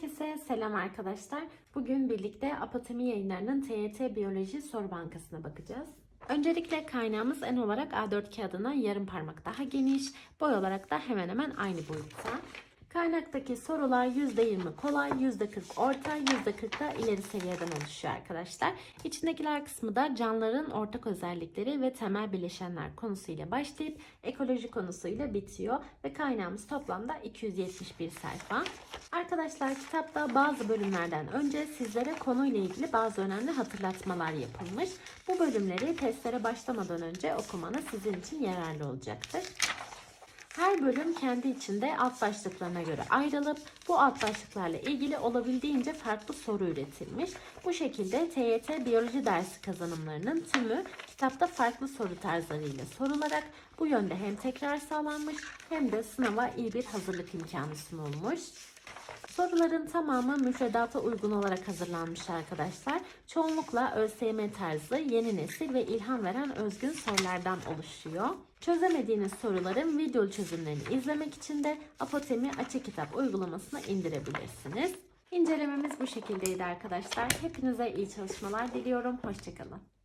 Herkese selam arkadaşlar. Bugün birlikte Apotemi yayınlarının TYT Biyoloji Soru Bankası'na bakacağız. Öncelikle kaynağımız en olarak A4 kağıdına yarım parmak daha geniş, boy olarak da hemen hemen aynı boyutta. Kaynaktaki sorular %20 kolay, %40 orta, %40 da ileri seviyeden oluşuyor arkadaşlar. İçindekiler kısmı da canlıların ortak özellikleri ve temel bileşenler konusuyla başlayıp ekoloji konusuyla bitiyor ve kaynağımız toplamda 271 sayfa. Arkadaşlar kitapta bazı bölümlerden önce sizlere konuyla ilgili bazı önemli hatırlatmalar yapılmış. Bu bölümleri testlere başlamadan önce okumanız sizin için yararlı olacaktır. Her bölüm kendi içinde alt başlıklarına göre ayrılıp bu alt başlıklarla ilgili olabildiğince farklı soru üretilmiş. Bu şekilde TYT biyoloji dersi kazanımlarının tümü kitapta farklı soru tarzlarıyla sorularak bu yönde hem tekrar sağlanmış hem de sınava iyi bir hazırlık imkanı sunulmuş. Soruların tamamı müfredata uygun olarak hazırlanmış arkadaşlar. Çoğunlukla ÖSYM tarzı, yeni nesil ve ilham veren özgün sorulardan oluşuyor. Çözemediğiniz soruların video çözümlerini izlemek için de Apotemi Açık Kitap uygulamasını indirebilirsiniz. İncelememiz bu şekildeydi arkadaşlar. Hepinize iyi çalışmalar diliyorum. Hoşçakalın.